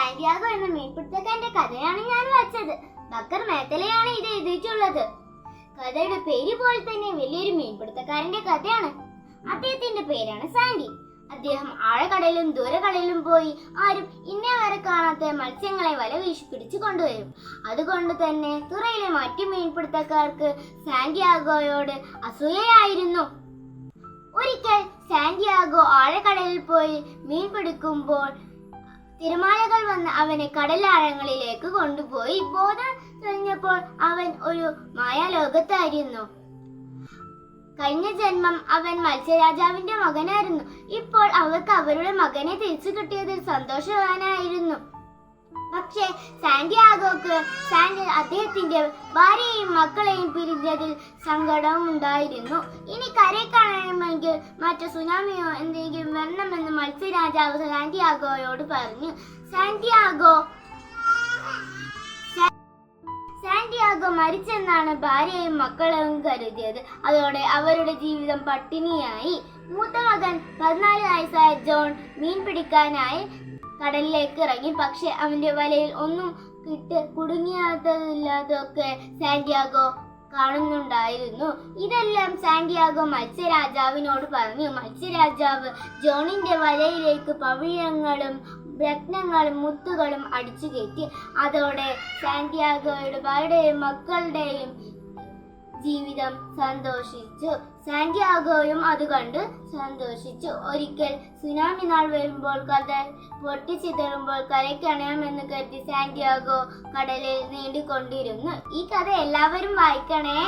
Santiago എന്ന മീൻപിടുത്തക്കാരന്റെ കഥയാണ് ഞാൻ വായിച്ചത്. ബക്കർ മേത്തലയാണ് ഇത് എഴുതിയിട്ടുള്ളത്. കഥയുടെ പേര് പോലെ തന്നെ വലിയൊരു മീൻപിടുത്തക്കാരന്റെ കഥയാണ്. അദ്ദേഹത്തിന്റെ പേരാണ് സാൻഡി. അദ്ദേഹം ആഴക്കടലിലും ദൂരക്കടലിലും പോയി ആരും ഇന്നേ വരെ കാണാത്ത മത്സ്യങ്ങളെ വല വീശി പിടിച്ചു കൊണ്ടുവരും. അതുകൊണ്ട് തന്നെ തുറയിലെ മറ്റു മീൻപിടുത്തക്കാർക്ക് സാന്റിയാഗോയോട് അസൂയയായിരുന്നു. ഒരിക്കൽ സാന്റിയാഗോ ആഴക്കടലിൽ പോയി മീൻ പിടിക്കുമ്പോൾ തിരമാലകൾ വന്ന് അവനെ കടലാഴങ്ങളിലേക്ക് കൊണ്ടുപോയി. ബോധം തെളിഞ്ഞപ്പോൾ അവൻ ഒരു മായാലോകത്തായിരുന്നു. കഴിഞ്ഞ ജന്മം അവൻ മത്സ്യരാജാവിന്റെ മകനായിരുന്നു. ഇപ്പോൾ അവർക്ക് അവരുടെ മകനെ തിരിച്ചു കിട്ടിയതിൽ സന്തോഷവാനായിരുന്നു. പക്ഷേ സാന്റിയാഗോക്ക് സാന്റി അദ്ദേഹത്തിന്റെ ഭാര്യയെയും മക്കളെയും പിരിഞ്ഞതിൽ സങ്കടം ഉണ്ടായിരുന്നു ഇനി കരയെ കാണണമെങ്കിൽ മറ്റു സുനാമിയോ എന്തെങ്കിലും വരണമെന്ന് മത്സ്യരാജാവ് സാന്റിയാഗോയോട് പറഞ്ഞു. സാന്റിയാഗോ സാന്റിയാഗോ മരിച്ചെന്നാണ് ഭാര്യയും മക്കളും കരുതിയത്. അതോടെ അവരുടെ ജീവിതം പട്ടിണിയായി. മൂത്ത മകൻ പതിനാല് വയസ്സായ ജോൺ മീൻ പിടിക്കാനായി കടലിലേക്ക് ഇറങ്ങി. പക്ഷെ അവന്റെ വലയിൽ ഒന്നും കിട്ട് കുടുങ്ങിയാത്തതില്ലാതൊക്കെ സാന്റിയാഗോ കാണുന്നുണ്ടായിരുന്നു. ഇതെല്ലാം സാന്റിയാഗോ മത്സ്യരാജാവിനോട് പറഞ്ഞു. മത്സ്യരാജാവ് ജോണിന്റെ വലയിലേക്ക് പവിഴങ്ങളും രത്നങ്ങളും മുത്തുകളും അടിച്ചു കയറ്റി അതോടെ സാന്റിയാഗോയുടെ ഭാര്യയുടെയും മക്കളുടെയും ജീവിതം സന്തോഷിച്ചു. സാന്റിയാഗോയും അത് കണ്ട് സന്തോഷിച്ചു. ഒരിക്കൽ സുനാമി നാൾ വരുമ്പോൾ കടൽ പൊട്ടിച്ചിതറുമ്പോൾ കരയ്ക്കണയാമെന്ന് കരുതി സാന്റിയാഗോ കടലിൽ നീണ്ടിക്കൊണ്ടിരുന്നു ഈ കഥ എല്ലാവരും വായിക്കണേ.